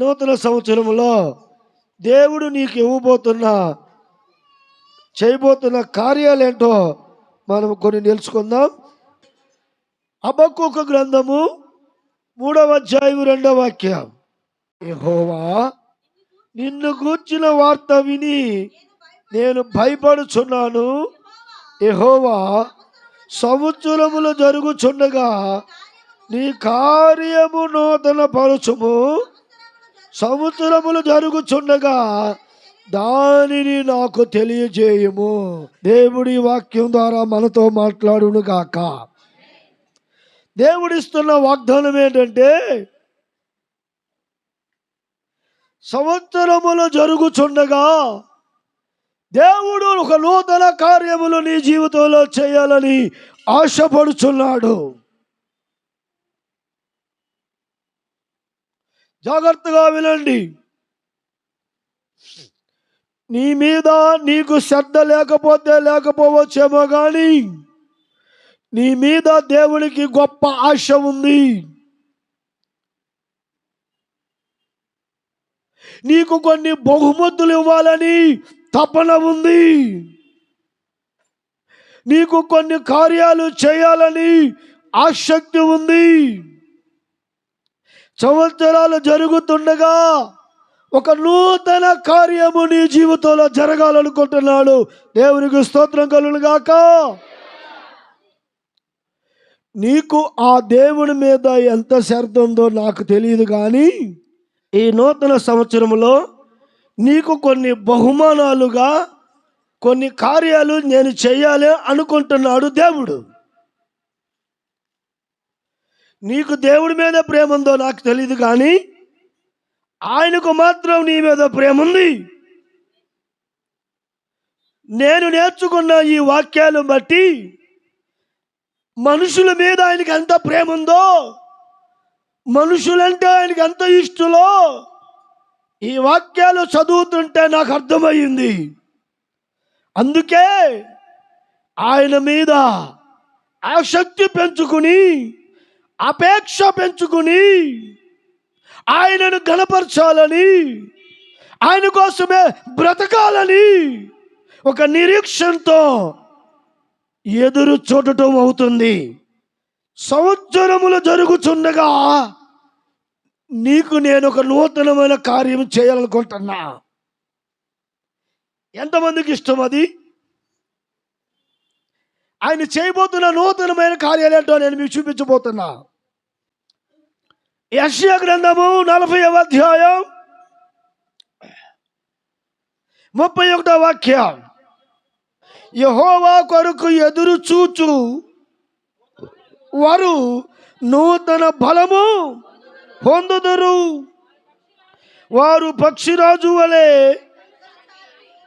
నూతన సంవత్సరంలో దేవుడు నీకు ఇవ్వబోతున్న చేయబోతున్న కార్యాలేంటో మనం కొన్ని తెలుసుకుందాం అబక్కొక గ్రంథము మూడవ అధ్యాయం రెండవ వాక్యం. యహోవా నిన్ను కూర్చిన వార్త విని నేను భయపడుచున్నాను. యహోవా సంవత్సరములు జరుగుచుండగా నీ కార్యము నూతన పరుచుము సంవత్సరములు జరుగుచుండగా దానిని నాకు తెలియజేయము. దేవుడి వాక్యం ద్వారా మనతో మాట్లాడును గాక. దేవుడిస్తున్న వాగ్దానం ఏంటంటే సంవత్సరములు జరుగుచుండగా దేవుడు ఒక నూతన కార్యములు నీ జీవితంలో చేయాలని ఆశపడుచున్నాడు. జాగ్రత్తగా వినండి. నీ మీద నీకు శ్రద్ధ లేకపోతే లేకపోవచ్చేమో కానీ నీ మీద దేవునికి గొప్ప ఆశ ఉంది. నీకు కొన్ని బహుమతులు ఇవ్వాలని తపన ఉంది. నీకు కొన్ని కార్యాలు చేయాలని ఆసక్తి ఉంది. సంవత్సరాలు జరుగుతుండగా ఒక నూతన కార్యము నీ జీవితంలో జరగాలనుకుంటున్నాడు. దేవునికి స్తోత్రం కలుగును గాక. నీకు ఆ దేవుని మీద ఎంత శ్రద్ధ ఉందో నాకు తెలియదు కానీ ఈ నూతన సంవత్సరంలో నీకు కొన్ని బహుమానాలుగా కొన్ని కార్యాలు నేను చేయాలి అనుకుంటున్నాడు దేవుడు. నీకు దేవుడి మీద ప్రేమ ఉందో నాకు తెలియదు కానీ ఆయనకు మాత్రం నీ మీద ప్రేమ ఉంది. నేను నేర్చుకున్న ఈ వాక్యాలు బట్టి మనుషుల మీద ఆయనకి ఎంత ప్రేమ ఉందో మనుషులంటే ఆయనకి ఎంత ఇష్టలో ఈ వాక్యాలు చదువుతుంటే నాకు అర్థమయ్యింది అందుకే ఆయన మీద ఆసక్తి పెంచుకుని అపేక్ష పెంచుకుని ఆయనను గణపరచాలని ఆయన కోసమే బ్రతకాలని ఒక నిరీక్షణతో ఎదురు చూడటం అవుతుంది. సంవత్సరములు జరుగుచుండగా నీకు నేను ఒక నూతనమైన కార్యం చేయాలనుకుంటున్నా. ఎంతమందికి ఇష్టం అది? ఆయన చేయబోతున్న నూతనమైన కార్యాలు ఏంటో నేను మీకు చూపించబోతున్నా. యశ్య గ్రంథము నలభై అధ్యాయం ముప్పై ఒకటో వాక్యం. యహోవా కొరకు ఎదురు చూచు వారు నూతన బలము పొందుదురు. వారు పక్షిరాజు వలె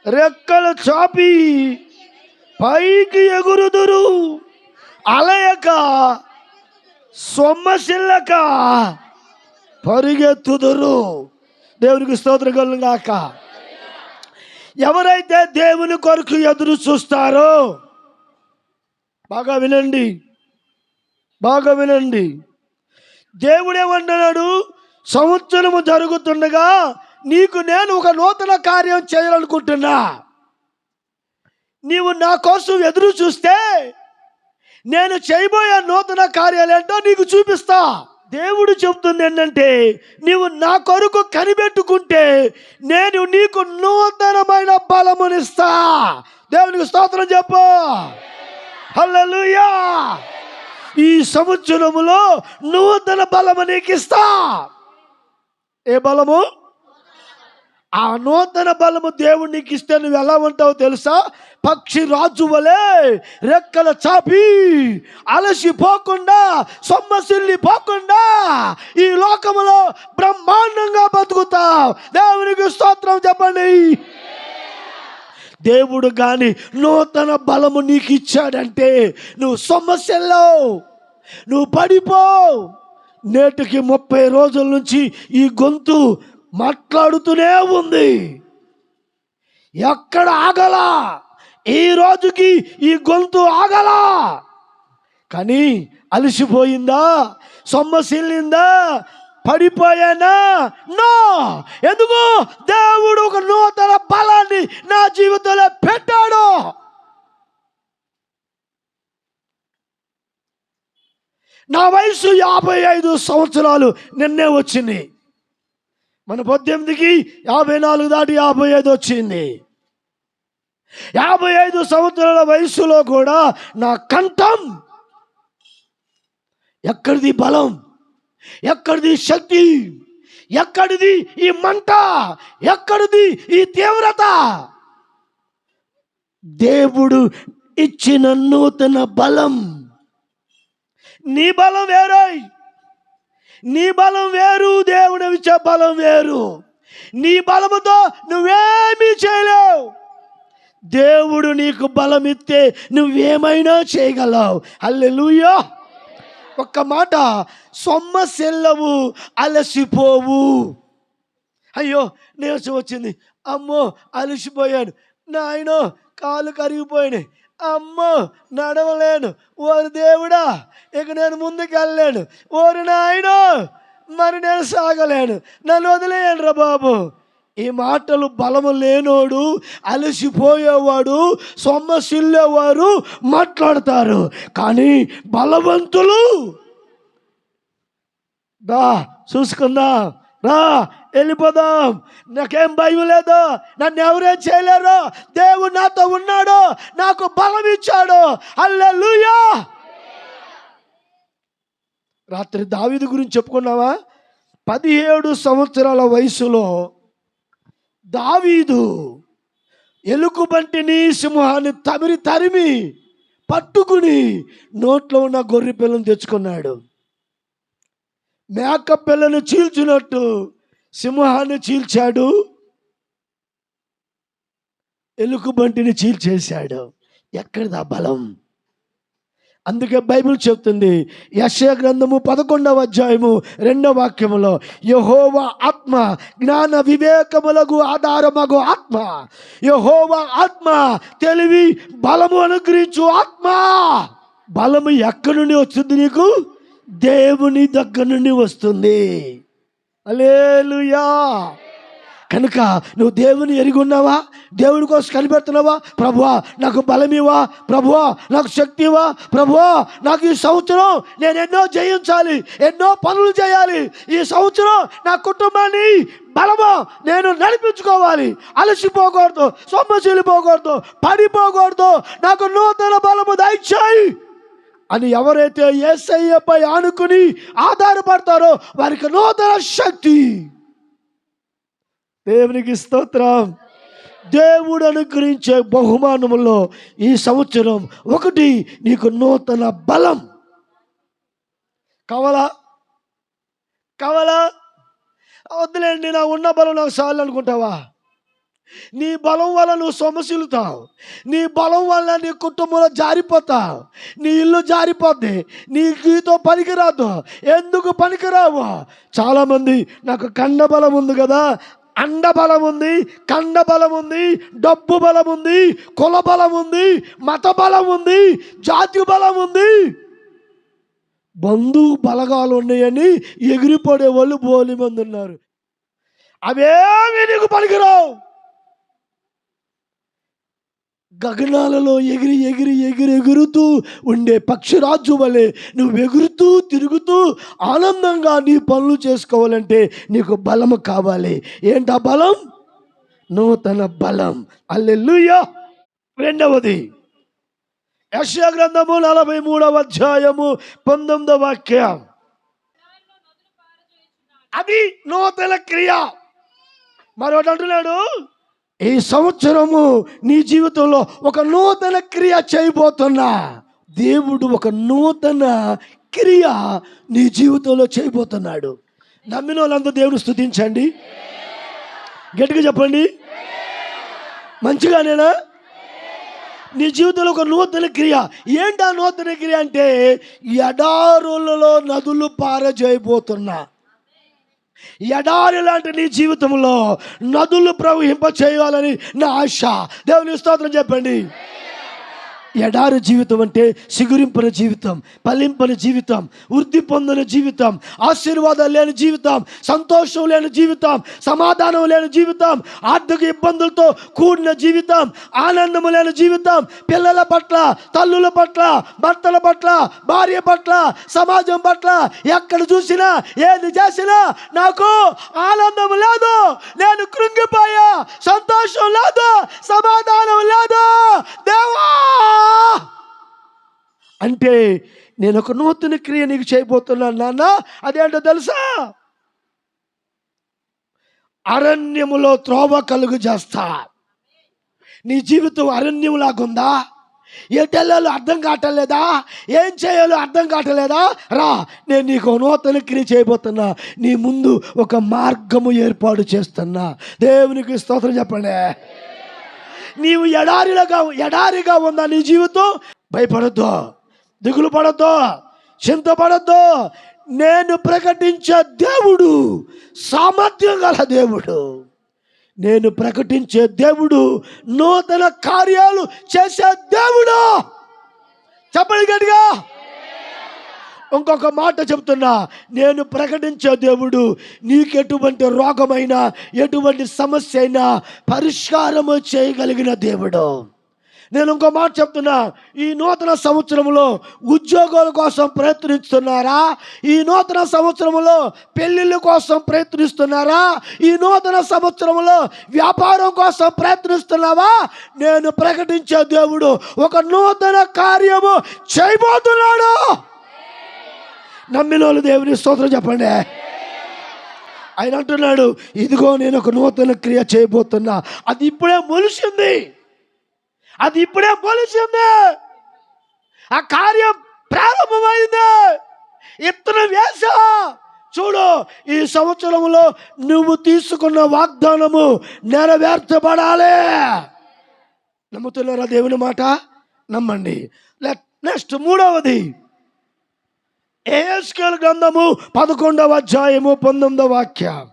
రెక్కలు చాపి పైకి ఎగురుదురు. అలయక సొమ్మసిల్లక పరిగెత్తుదురు. దేవునికి స్తోత్రగలను గాక. ఎవరైతే దేవుని కొరకు ఎదురు చూస్తారో బాగా వినండి. బాగా వినండి. దేవుడే ఏమంటున్నాడు సంవత్సరము జరుగుతుండగా నీకు నేను ఒక నూతన కార్యం చేయాలనుకుంటున్నా. నీవు నా కోసం ఎదురు చూస్తే నేను చేయబోయే నూతన కార్యాలేంటో నీకు చూపిస్తా. దేవుడు చెబుతుంది ఏంటంటే నీవు నా కొరకు కనిపెట్టుకుంటే నేను నీకు నూతనమైన బలమునిస్తా. దేవునికి స్తోత్రం చెప్పు. హల్లెలూయా. ఈ సంవత్సరములో నూతన బలము నీకు ఇస్తా ఏ బలము? ఆ నూతన బలము దేవుడు నీకు ఇస్తే నువ్వు ఎలా ఉంటావో తెలుసా? పక్షి రాజు వలె రెక్కల చాపి అలసిపోకుండా సొమ్మసిల్లి పోకుండా ఈ లోకములో బ్రహ్మాండంగా బతుకుతావు. దేవునికి స్తోత్రం చెప్పండి. దేవుడు కానీ నూతన బలము నీకు ఇచ్చాడంటే నువ్వు సమస్యల్లో నువ్వు పడిపో నేటికి ముప్పై రోజుల నుంచి ఈ గొంతు మాట్లాడుతూనే ఉంది. ఎక్కడ ఆగలా? ఈ రోజుకి ఈ గొంతు ఆగలా? కానీ అలసిపోయిందా? సొమ్మసిల్లిందా? పడిపోయానా? నో! ఎందుకు? దేవుడు ఒక నూతన బలాన్ని నా జీవితంలో పెట్టాడు. నా వయసు యాభై ఐదు సంవత్సరాలు నిన్నే వచ్చింది. మన పద్దెనిమిదికి యాభై నాలుగు దాటి యాభై ఐదు వచ్చింది. యాభై ఐదు సంవత్సరాల వయసులో కూడా నా కంఠం ఎక్కడిది బలం ఎక్కడిది శక్తి ఎక్కడిది ఈ మంట ఎక్కడిది ఈ తీవ్రత? దేవుడు ఇచ్చిన నూతన బలం. నీ బలం వేరే. నీ బలం వేరు దేవుడు ఇచ్చే బలం వేరు. నీ బలముతో నువ్వేమీ చేయలేవు. దేవుడు నీకు బలం ఇస్తే నువ్వేమైనా చేయగలవు. అల్లెలుయా ఒక్క మాట సొమ్మసెల్లవు అలసిపోవు. అయ్యో నీరసం వచ్చింది. అమ్మో అలసిపోయాను. నాయనో కాలు కరిగిపోయినాయి. అమ్మో నడవలేను. ఓరి దేవుడా ఇక నేను ముందుకు వెళ్ళలేను ఓరు నాయనో మరి నేను సాగలేను. నన్ను వదిలేయండి రా బాబు. ఈ మాటలు బలము లేనోడు అలసిపోయేవాడు సొమ్మసిల్లేవారు మాట్లాడతారు. కానీ బలవంతులు దా చూసుకుందా. రా వెళ్ళిపోదాం. నాకేం భయం లేదు. నన్ను ఎవరేం చేయలేరు. దేవుడు నాతో ఉన్నాడు. నాకు బలం ఇచ్చాడు. అల్లెలుయా రాత్రి దావీదు గురించి చెప్పుకున్నావా? పదిహేడు సంవత్సరాల వయసులో దావీదు ఎలుకుబంటిని సింహాన్ని తమిరి తరిమి పట్టుకుని నోట్లో ఉన్న గొర్రె పిల్లను తెచ్చుకున్నాడు. మేక పిల్లను చీల్చినట్టు సింహాన్ని చీల్చాడు. ఎలుగుబంటిని చీల్చేశాడు. ఎక్కడిదా బలం? అందుకే బైబిల్ చెప్తుంది యశయ గ్రంథము పదకొండవ అధ్యాయము రెండవ వాక్యములో యహోవ ఆత్మ జ్ఞాన వివేకములకు ఆధారమగు ఆత్మ. యహోవ ఆత్మ తెలివి బలము అనుగ్రహించు ఆత్మ. బలము ఎక్కడి నుండి వస్తుంది నీకు? దేవుని దగ్గర నుండి వస్తుంది. అలేలుయా కనుక నువ్వు దేవుని ఎరిగి ఉన్నావా? దేవుడి కోసం కనిపెడుతున్నావా? ప్రభువా నాకు బలమివా ప్రభువా నాకు శక్తివా ప్రభువా నాకు ఈ సంవత్సరం నేను ఎన్నో జయించాలి ఎన్నో పనులు చేయాలి. ఈ సంవత్సరం నా కుటుంబాన్ని బలమా నేను నడిపించుకోవాలి. అలసిపోకూడదు సొమ్మశీలిపోకూడదు పడిపోకూడదు. నాకు నూతన బలము దయచేయి. అని ఎవరైతే ఏసయ్యపై ఆనుకుని ఆధారపడతారో వారికి నూతన శక్తి. దేవునికి స్తోత్రం. దేవుడు అనుగ్రహించే బహుమానములో ఈ సంవత్సరం ఒకటి నీకు నూతన బలం. కావాలా కావాలా వద్దులేండి నా ఉన్న బలం నాకు చాలు అనుకుంటావా? నీ బలం వల్ల నువ్వు సొమసిలుతావు నీ బలం వల్ల నీ కుటుంబంలో జారిపోతావు. నీ ఇల్లు జారిపోద్ది. నీ గీతో పనికిరాదు. ఎందుకు పనికిరావు? చాలామంది నాకు కండ బలం ఉంది కదా. అండ బలం ఉంది కండ బలం ఉంది డబ్బు బలం ఉంది కుల బలం ఉంది మత బలం ఉంది జాతి బలం ఉంది. బంధువు బలగాలు ఉన్నాయని ఎగిరిపడే వాళ్ళు బోలి మంది ఉన్నారు. అవేమి నీకు పనికిరావు? గగనాలలో ఎగిరి ఎగిరి ఎగిరి ఎగురుతూ ఉండే పక్షిరాజు వలె నువ్వు ఎగురుతూ తిరుగుతూ ఆనందంగా నీ పనులు చేసుకోవాలంటే నీకు బలము కావాలి. ఏంటా బలం? నూతన బలం. అల్లెలుయ్యా రెండవది యశ్యా గ్రంథము నలభై మూడవ అధ్యాయము పంతొమ్మిదవ వాక్యం. అది నూతన క్రియ. మరొకటి అంటున్నాడు ఈ సంవత్సరము నీ జీవితంలో ఒక నూతన క్రియ చేయబోతున్నా. దేవుడు ఒక నూతన క్రియ నీ జీవితంలో చేయబోతున్నాడు. నమ్మిన వాళ్ళందరూ దేవుడు స్థుతించండి గట్టిగా చెప్పండి. మంచిగానేనా? నీ జీవితంలో ఒక నూతన క్రియ. ఏంటి ఆ నూతన క్రియ అంటే ఎడారులలో నదులు పారజేయబోతున్నా. ఎడారి లాంటి నీ జీవితంలో నదులు ప్రవహింప చేయాలని నా ఆశ. దేవుని స్తోత్రం చెప్పండి. ఎడారి జీవితం అంటే సిగురింపని జీవితం పలింపని జీవితం వృద్ధి పొందిన జీవితం ఆశీర్వాదం లేని జీవితం సంతోషం లేని జీవితం సమాధానం లేని జీవితం ఆర్థిక ఇబ్బందులతో కూడిన జీవితం ఆనందం లేని జీవితం పిల్లల పట్ల తల్లుల పట్ల భర్తల పట్ల భార్య పట్ల సమాజం పట్ల ఎక్కడ చూసినా ఏది చేసినా నాకు ఆనందం లేదు. నేను కృంగిపోయా సంతోషం లేదు సమాధానం లేదు. దేవా! అంటే నేను ఒక నూతన క్రియ నీకు చేయబోతున్నాను నాన్న. అదేంటో తెలుసా? అరణ్యములో త్రోవ కలుగు చేస్తా. నీ జీవితం అరణ్యంలాగుందా ఎటెళ్ళాలో అర్థం కావట్లేదా? ఏం చేయాలో అర్థం కావటలేదా? రా నేను నీకు నూతన క్రియ చేయబోతున్నా. నీ ముందు ఒక మార్గము ఏర్పాటు చేస్తున్నా. దేవునికి స్తోత్రం చెప్పండి. నీవు ఎడారిగా ఎడారిగా ఉందా నీ జీవితం భయపడద్దు దిగులు పడద్దు చింతపడద్దు నేను ప్రకటించే దేవుడు సామర్థ్యం గల దేవుడు. నేను ప్రకటించే దేవుడు నూతన కార్యాలు చేసే దేవుడు. చెప్పండి గట్టిగా. ఇంకొక మాట చెప్తున్నా. నేను ప్రకటించే దేవుడు నీకు ఎటువంటి రోగమైనా ఎటువంటి సమస్య అయినా పరిష్కారము చేయగలిగిన దేవుడు. నేను ఇంకో మాట చెప్తున్నా. ఈ నూతన సంవత్సరంలో ఉద్యోగాల కోసం ప్రయత్నిస్తున్నారా? ఈ నూతన సంవత్సరంలో పెళ్ళిళ్ళ కోసం ప్రయత్నిస్తున్నారా? ఈ నూతన సంవత్సరంలో వ్యాపారం కోసం ప్రయత్నిస్తున్నావా? నేను ప్రకటించే దేవుడు ఒక నూతన కార్యము చేయబోతున్నాడు. నమ్మిన వాళ్ళు దేవుని స్తోత్రం చెప్పండి. ఆయన అంటున్నాడు ఇదిగో నేను ఒక నూతన క్రియ చేయబోతున్నా. అది ఇప్పుడే మొలిసింది అది ఇప్పుడే మొలిసింది ఆ కార్యం ప్రారంభమైంది. ఇతను వేసా. చూడు ఈ సంవత్సరంలో నువ్వు తీసుకున్న వాగ్దానము నెరవేర్చబడాలి. నమ్ముతున్నారా దేవుని మాట? నమ్మండి. నెక్స్ట్ మూడవది. ఏఎస్కేల్ గ్రంథము పదకొండవ అధ్యాయము పంతొమ్మిదవ వాక్యం.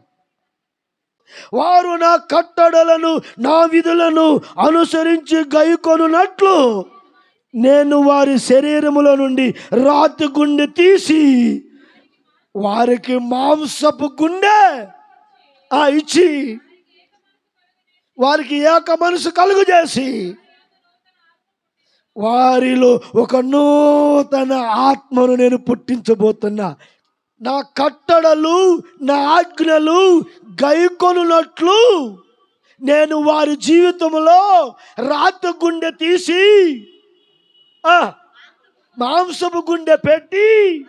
వారు నా కట్టడలను నా విధులను అనుసరించి గైకొనున్నట్లు నేను వారి శరీరములో నుండి రాతి గుండె తీసి వారికి మాంసపు గుండె ఆ ఇచ్చి వారికి ఏక మనసు కలుగు చేసి వారిలో ఒక నూతన ఆత్మను నేను పుట్టించబోతున్నా. నా కట్టడలు నా ఆజ్ఞలు గైకొనున్నట్లు నేను వారి జీవితంలో రాత గుండె తీసి మాంసపు గుండె పెట్టి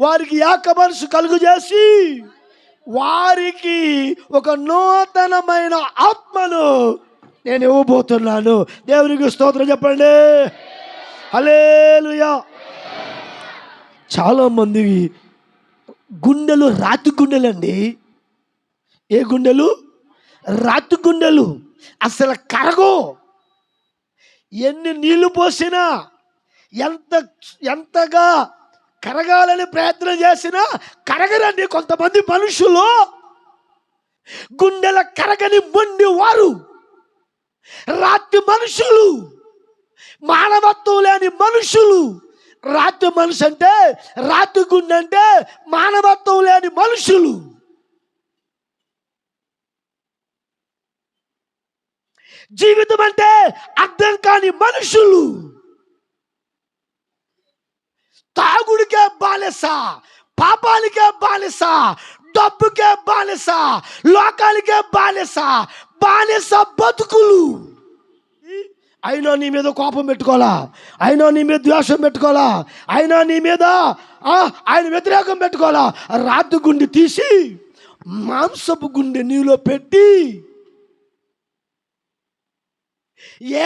వారికి యాక మనసు కలుగు చేసి వారికి ఒక నూతనమైన ఆత్మను నేను ఇవ్వబోతున్నాను. దేవునికి స్తోత్రం చెప్పండి. హలేలుయా చాలా మంది గుండెలు రాతి గుండెలండి ఏ గుండెలు? రాతి గుండెలు. అసలు కరగో. ఎన్ని నీళ్ళు పోసినా ఎంత ఎంతగా కరగాలని ప్రయత్నం చేసినా కరగరండి కొంతమంది మనుషులు. గుండెల కరగని మొండి వారు రాతి మనుషులు మానవత్వం లేని మనుషులు. రాతి మనిషి అంటే రాతి గుండె అంటే మానవత్వం లేని మనుషులు. జీవితం అంటే అర్థం కాని మనుషులు. తాగుడికే బాలెస పాపానికే బానిస డబ్బుకే బానిస లోకాలకే బానిస బానిస బతుకులు. అయినా నీ మీద కోపం పెట్టుకోవాలా? అయినా నీ మీద ద్వేషం పెట్టుకోవాలా? అయినా నీ మీద ఆయన వ్యతిరేకం పెట్టుకోవాలా? రాతి గుండె తీసి మాంసపు గుండె నీలో పెట్టి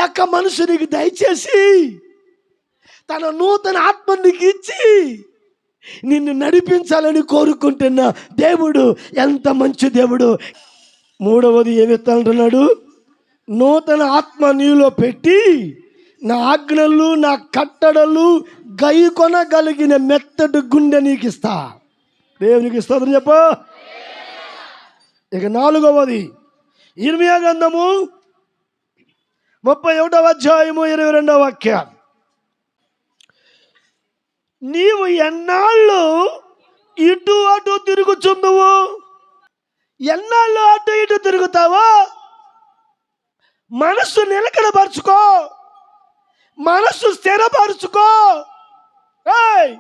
ఏక మనుషునికి దయచేసి తన నూతన ఆత్మ నీకు ఇచ్చి నిన్ను నడిపించాలని కోరుకుంటున్న దేవుడు ఎంత మంచి దేవుడు. మూడవది ఏమెత్తాలంటున్నాడు నూతన ఆత్మ నీలో పెట్టి నా ఆజ్ఞలు నా కట్టడలు గై కొనగలిగిన మెత్తటి గుండె నీకు ఇస్తా దేవునికి ఇస్తాదని చెప్ప. ఇక నాలుగవది ఇరవై గ్రంథము ముప్పై ఒకటవ అధ్యాయము ఇరవై రెండవ వాక్యాలు నీవు ఎన్నాళ్ళు ఇటు అటు తిరుగుచుందువు ఎన్నాళ్ళు అటు ఇటు తిరుగుతావో? మనస్సు నిలకడపరుచుకో. మనస్సు స్థిరపరుచుకో. ఏయ్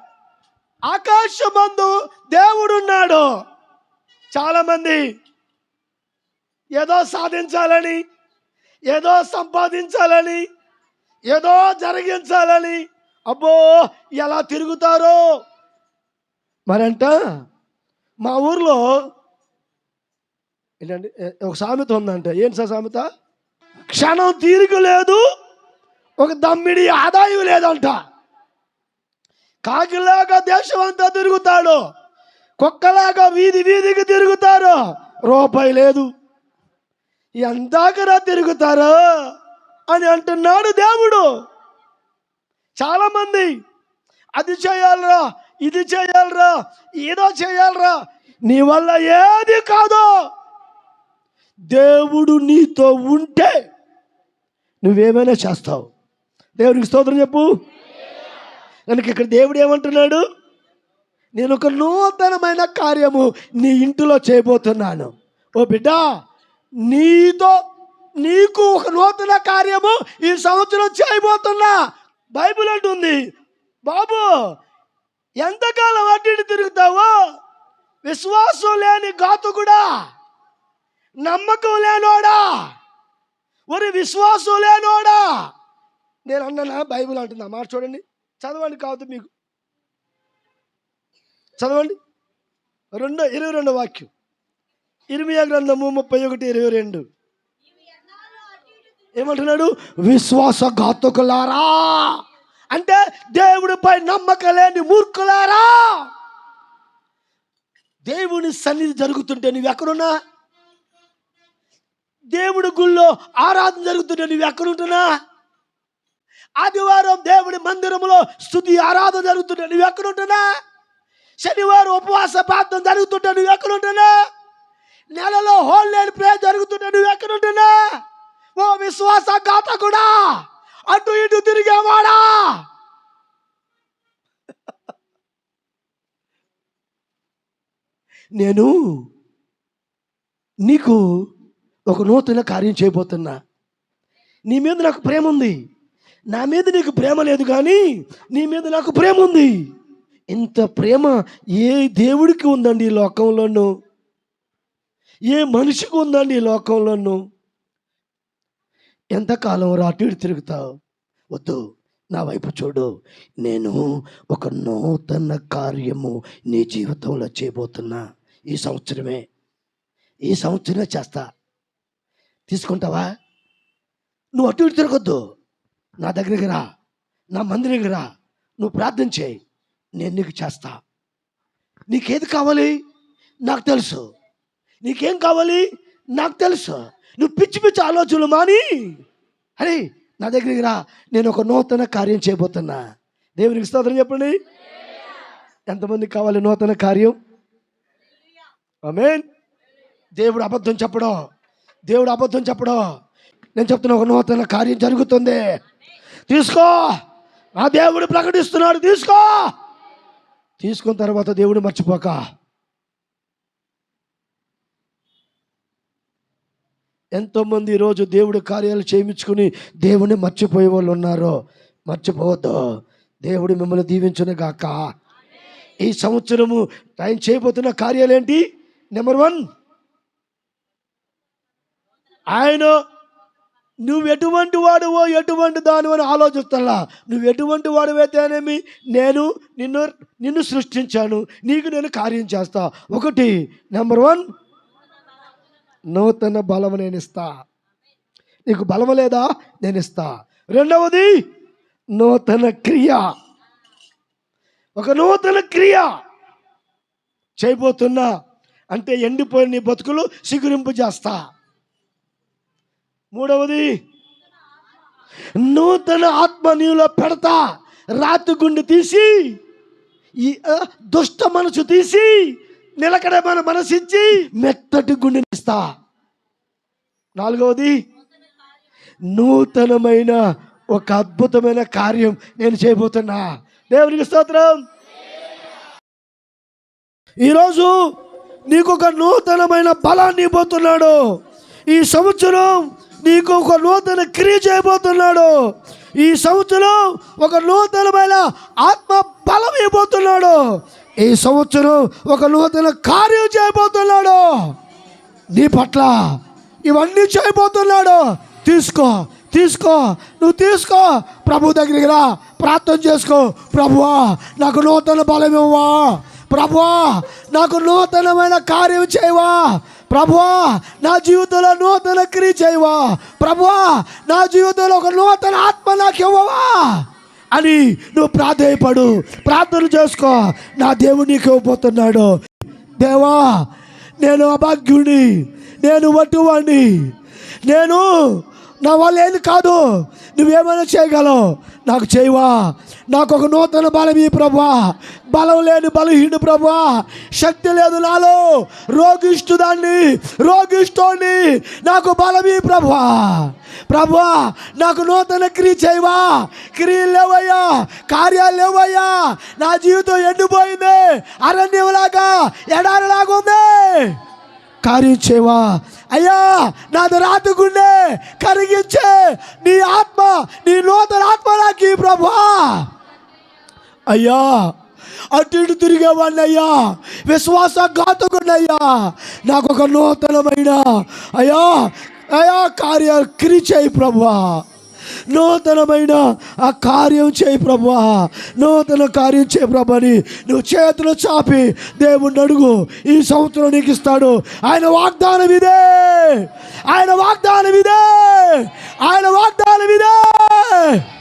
ఆకాశమందు దేవుడున్నాడు. చాలామంది ఏదో సాధించాలని ఏదో సంపాదించాలని ఏదో జరిగించాలని అబ్బో ఎలా తిరుగుతారో? మరంట మా ఊర్లో ఏంటండి ఒక సామెత ఉందంట. ఏంటి సార్ సామెత? క్షణం తీరిక లేదు ఒక దమ్మిడి ఆదాయం లేదంట. కాకిలాగా దేశం అంతా తిరుగుతాడు కుక్కలాగా వీధి వీధికి తిరుగుతారు రూపాయి లేదు. ఎందాకరా తిరుగుతారు అని అంటున్నాడు దేవుడు. చాలామంది అది చేయాలరా ఇది చేయాలరా ఏదో చేయాలరా నీ వల్ల ఏది కాదు. దేవుడు నీతో ఉంటే నువ్వేమైనా చేస్తావు. దేవుడికి స్తోత్రం చెప్పు. కనుక ఇక్కడ దేవుడు ఏమంటున్నాడు? నేను ఒక నూతనమైన కార్యము నీ ఇంటిలో చేయబోతున్నాను. ఓ బిడ్డ నీతో నీకు ఒక నూతన కార్యము ఈ సంవత్సరం చేయబోతున్నా. బైబిల్ అంటుంది. బాబు ఎంతకాలం అటు తిరుగుతావో? విశ్వాసం లేని గాతుకుడా నమ్మకం లేనోడా. ఒరి విశ్వాసం లేనోడా. నేను అన్నా బైబుల్ అంటున్నా మాట చూడండి. చదవండి కావద్దు మీకు. చదవండి. రెండో ఇరవై రెండో వాక్యం. ఇరవై గ్రంథము ముప్పై ఒకటి ఇరవై రెండు. ఏమంటున్నాడు? విశ్వాసఘాతకులారా? అంటే దేవుడిపై నమ్మకం లేని మూర్ఖులారా? దేవుని సన్నిధి జరుగుతుంటే నువ్వు ఎక్కడున్నా? దేవుడి గుళ్ళో ఆరాధన జరుగుతుంటే నువ్వు ఎక్కడుంటున్నా? ఆదివారం దేవుడి మందిరంలో స్థుతి ఆరాధన జరుగుతుంటే నువ్వు ఎక్కడుంటున్నా? శనివారం ఉపవాస ప్రార్థన జరుగుతుంటే నువ్వు ఎక్కడుంటున్నా? నెలలో హోల్ లేని ప్రేమ జరుగుతుంటే నువ్వు ఎక్కడుంటున్నా? ఓ విశ్వాస కూడా అటు ఇటు తిరిగేవాడా! నేను నీకు ఒక నూతన కార్యం చేయబోతున్నా. నీ మీద నాకు ప్రేమ ఉంది నా మీద నీకు ప్రేమ లేదు కానీ నీ మీద నాకు ప్రేమ ఉంది ఇంత ప్రేమ ఏ దేవుడికి ఉందండి ఈ లోకంలోనూ? ఏ మనిషికి ఉందండి ఈ లోకంలోనూ? ఎంతకాలం అటు ఇటు తిరుగుతావు? వద్దు నా వైపు చూడు. నేను ఒక నూతన కార్యము నీ జీవితంలో చేయబోతున్నా. ఈ సంవత్సరమే. ఈ సంవత్సరమే చేస్తా. తీసుకుంటావా? నువ్వు అటు ఇటు తిరగొద్దు. నా దగ్గరికి రా. నా మందిరికి రా. నువ్వు ప్రార్థన చేయి. నేను నీకు చేస్తా. నీకేది కావాలి? నాకు తెలుసు. నీకేం కావాలి? నాకు తెలుసు. నువ్వు పిచ్చి పిచ్చి ఆలోచనలు మాని. అరే నా దగ్గరికి రా నేను ఒక నూతన కార్యం చేయబోతున్నా. దేవునికి స్తోత్రం చెప్పండి. ఎంతమంది కావాలి నూతన కార్యం? ఆమేన్. దేవుడు అబద్ధం చెప్పడం దేవుడు అబద్ధం చెప్పడం. నేను చెప్తున్నా ఒక నూతన కార్యం జరుగుతుంది. తీసుకో. ఆ దేవుడు ప్రకటిస్తున్నాడు తీసుకో. తీసుకున్న తర్వాత దేవుడు మర్చిపోక. ఎంతోమంది ఈరోజు దేవుడు కార్యాలు చేయించుకుని దేవుని మర్చిపోయే వాళ్ళు ఉన్నారో మర్చిపోవద్దు. దేవుడు మిమ్మల్ని దీవించును గాక. ఈ సంవత్సరము ఆయన చేయబోతున్న కార్యాలు ఏంటి నెంబర్ వన్ ఆయన నువ్వు ఎటువంటి వాడువో ఎటువంటి దాని అని ఆలోచిస్తల్లా. నువ్వు ఎటువంటి వాడివైతేనేమి నేను నిన్ను నిన్ను సృష్టించాను. నీకు నేను కార్యం చేస్తా. ఒకటి నెంబర్ వన్ నూతన బలం నేను ఇస్తా నీకు బలం లేదా? నేను ఇస్తా రెండవది నూతన క్రియ. ఒక నూతన క్రియ చేయబోతున్నా అంటే ఎండిపోయిన నీ బతుకులు సిగురింపు చేస్తా. మూడవది నూతన ఆత్మ నీలో పెడతా. రాతి గుండె తీసి ఈ దుష్ట మనసు తీసి నిలకడమైన మనసు మెత్తటి గుండెనిస్తా. నాలుగవది నూతనమైన ఒక అద్భుతమైన కార్యం నేను చేయబోతున్నా. దేవునికి స్తోత్రం. ఈరోజు నీకు ఒక నూతనమైన బలాన్ని ఇవ్వబోతున్నాడు. ఈ సంవత్సరం నీకు ఒక నూతన క్రియ చేయబోతున్నాడు. ఈ సంవత్సరం ఒక నూతనమైన ఆత్మ బలం ఇవ్వబోతున్నాడు. ఈ సంవత్సరం ఒక నూతన కార్యం చేయబోతున్నాడు. నీ పట్ల ఇవన్నీ చేయబోతున్నాడు. తీసుకో తీసుకో నువ్వు తీసుకో. ప్రభు దగ్గరికి రా ప్రార్థన చేసుకో. ప్రభువా నాకు నూతన బలం ఇవ్వవా. ప్రభువా నాకు నూతనమైన కార్యం చేయవా. ప్రభువా నా జీవితంలో నూతన క్రియ చేయవా. ప్రభువా నా జీవితంలో ఒక నూతన ఆత్మ నాకు ఇవ్వవా. అని నువ్వు ప్రాధేయపడు. ప్రార్థన చేసుకో. నా దేవుడు నీకు ఇవ్వబోతున్నాడు. దేవా నేను అభాగ్యుడిని నేను వట్టువాణ్ణి నేను నా వల్ల ఏది కాదు. నువ్వేమైనా చేయగలవు. నాకు చేయవా? నాకు ఒక నూతన బలం ఈ ప్రభా బలం లేని బలహీన ప్రభా శక్తి లేదు నాలో. రోగిష్టుదాన్ని రోగిష్టోని నాకు బలమీ ప్రభా ప్రభా నాకు నూతన క్రియ చేయవా? క్రియలు లేవయ్యా. కార్యాలు లేవయ్యా. నా జీవితం ఎండిపోయింది. అరణ్యంలాగా ఎడారిలాగా ఉంది కార్యం చేయవా? అయ్యా నాది రాతుకుండే కరిగించే నీ ఆత్మ నీ నూతన ఆత్మ నాకు ప్రభా. అయ్యా అటు ఇటు తిరిగేవాడినయ్యా విశ్వాస ఘాతకుడయ్యా నాకు ఒక నూతనమైన అయ్యా అయ్యా కార్య క్రియ చేయి ప్రభా. నూతనమైన ఆ కార్యం చేయి ప్రభా నూతన కార్యం చేయి ప్రభని నువ్వు చేతులు చాపి దేవుణ్ణి అడుగు. ఈ సంవత్సరం నీకు ఇస్తాడు. ఆయన వాగ్దానం ఇదే. ఆయన వాగ్దానం ఇదే. ఆయన వాగ్దానం ఇదే.